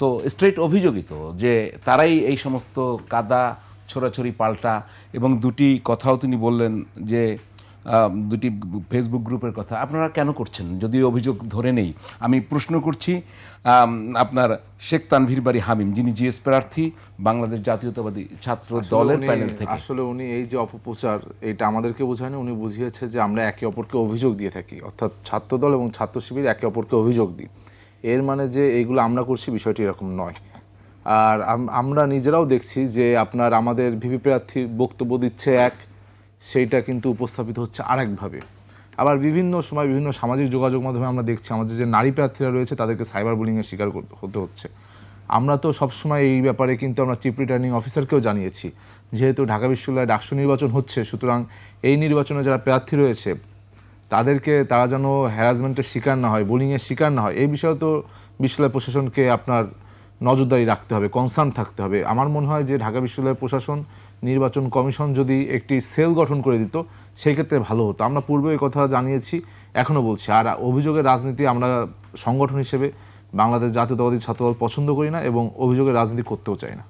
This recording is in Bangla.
তো স্ট্রেট অভিযোগিত যে তারাই এই সমস্ত কাদা ছোড়াছড়ি পাল্টা এবং দুটি কথাও তিনি বললেন যে দুটি ফেসবুক গ্রুপের কথা। আপনারা কেন করছেন? যদি অভিযোগ ধরে নেই আমি প্রশ্ন করছি আপনার শেখ তানভীর বাড়ি হামিম যিনি জিএস প্রার্থী বাংলাদেশ জাতীয়তাবাদী ছাত্র দলের প্যানেল থেকে। আসলে উনি এই যে অপপ্রচার এটা আমাদেরকে বোঝায়নি উনি বুঝিয়েছে যে আমরা একে অপরকে অভিযোগ দিয়ে থাকি। অর্থাৎ ছাত্রদল এবং ছাত্র শিবির একে অপরকে অভিযোগ দিই। এর মানে যে এইগুলো আমরা করছি বিষয়টি এরকম নয়। আর আম- আমরা নিজেরাও দেখছি যে আপনার আমাদের ভিপি প্রার্থী বক্তব্য দিচ্ছে এক, সেইটা কিন্তু উপস্থাপিত হচ্ছে আরেকভাবে। আবার বিভিন্ন সময় বিভিন্ন সামাজিক যোগাযোগ মাধ্যমে আমরা দেখছি আমাদের যে নারী প্রার্থীরা রয়েছে তাদেরকে সাইবার বুলিংয়ের শিকার হতে হচ্ছে। আমরা তো সবসময় এই ব্যাপারে কিন্তু আমরা চিফ রিটার্নিং অফিসারকেও জানিয়েছি। যেহেতু ঢাকা বিশ্ববিদ্যালয়ে ডাকসু নির্বাচন হচ্ছে, সুতরাং এই নির্বাচনে যারা প্রার্থী রয়েছে তাদেরকে তারা যেন হ্যারাসমেন্টের শিকার না হয় বোলিংয়ের শিকার না হয়, এই বিষয়ে তো বিশ্ববিদ্যালয় প্রশাসনকে আপনার নজরদারি রাখতে হবে কনসার্ন থাকতে হবে। আমার মনে হয় যে ঢাকা বিশ্ববিদ্যালয় প্রশাসন, নির্বাচন কমিশন যদি একটি সেল গঠন করে দিত, সেই ক্ষেত্রে ভালো হতো। আমরা পূর্বে এই কথা জানিয়েছি এখনও বলছি। আর অভিযোগের রাজনীতি আমরা সংগঠন হিসেবে বাংলাদেশ জাতীয়তাবাদী ছাত্রদল পছন্দ করি না এবং অভিযোগের রাজনীতি করতেও চাই না।